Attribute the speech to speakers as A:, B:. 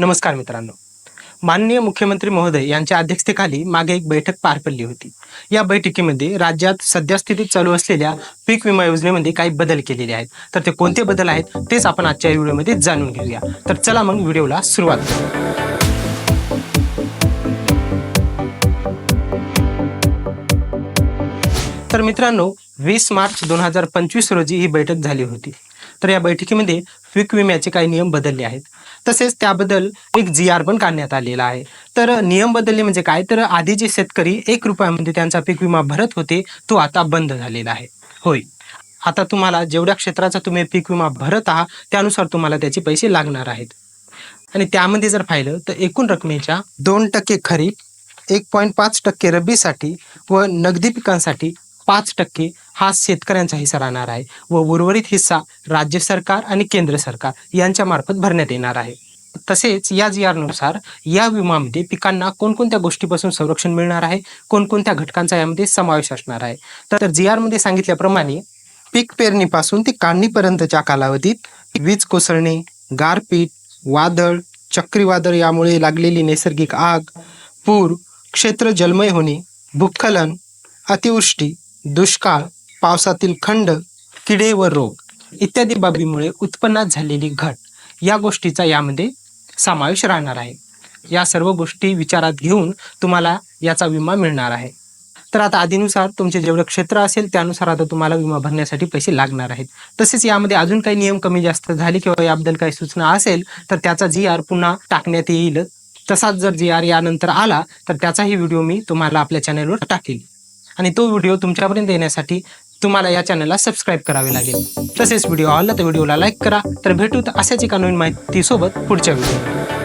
A: नमस्कार मित्रांनो. माननीय मुख्यमंत्री महोदय यांच्या अध्यक्षतेखाली मागे एक बैठक पार पडली होती. या बैठकीमध्ये राज्यात सध्या स्थितीत चालू असलेल्या पीक विमा योजनेमध्ये काही बदल केलेले आहेत. तर ते कोणते बदल आहेत तेच आपण आजच्या व्हिडिओमध्ये जाणून घेऊया. तर चला मग व्हिडिओला सुरुवात तर मित्रांनो वीस मार्च दोन हजार पंचवीस रोजी ही बैठक झाली होती. तर या बैठकीमध्ये पीक विम्याचे काही नियम बदलले आहेत. तसेच त्याबद्दल एक जी आर पण काढण्यात आलेला आहे. तर नियम बदलले म्हणजे काय? तर आधी जे शेतकरी एक रुपयामध्ये त्यांचा पीक विमा भरत होते तो आता बंद झालेला आहे. होय. आता तुम्हाला जेवढ्या क्षेत्राचा तुम्ही पीक विमा भरत आहात त्यानुसार तुम्हाला त्याचे पैसे लागणार आहेत. आणि त्यामध्ये जर पाहिलं तर एकूण रकमेच्या दोन टक्के खरीप एक पॉईंट पाच टक्के रब्बीसाठी व नगदी पिकांसाठी पाच टक्के हा शेतकऱ्यांचा हिस्सा राहणार आहे व उर्वरित हिस्सा राज्य सरकार आणि केंद्र सरकार यांच्या मार्फत भरण्यात येणार आहे. तसेच या जी आरनुसार या विमामध्ये पिकांना कोणकोणत्या गोष्टीपासून संरक्षण मिळणार आहे? कोणकोणत्या घटकांचा यामध्ये समावेश असणार आहे? तर जी आरमध्ये सांगितल्याप्रमाणे पीक पेरणीपासून ते काढणीपर्यंतच्या कालावधीत वीज कोसळणे गारपीट वादळ चक्रीवादळ यामुळे लागलेली नैसर्गिक आग पूर क्षेत्र जलमय होणे भूस्खलन अतिवृष्टी दुष्काळ पावसातील खंड किडे व रोग इत्यादी बाबीमुळे उत्पन्नात झालेली घट या गोष्टीचा यामध्ये समावेश राहणार आहे. या सर्व गोष्टी विचारात घेऊन तुम्हाला याचा विमा मिळणार आहे. तर आता आधीनुसार तुमचे जेवढं क्षेत्र असेल त्यानुसार आता तुम्हाला विमा भरण्यासाठी पैसे लागणार आहेत. तसेच यामध्ये अजून काही नियम कमी जास्त झाले किंवा याबद्दल काही सूचना असेल तर त्याचा जी आर पुन्हा टाकण्यात येईल. तसाच जर जी आर यानंतर आला तर त्याचाही व्हिडिओ मी तुम्हाला आपल्या चॅनलवर टाकेल. आणि तो व्हिडिओ तुमच्यापर्यंत येण्यासाठी तुम्हाला या चॅनलला सबस्क्राईब करावे लागेल. तसेच व्हिडिओ आवडला तर व्हिडिओला लाईक करा. तर भेटू तर अशाच एका नवीन माहितीसोबत पुढच्या व्हिडिओ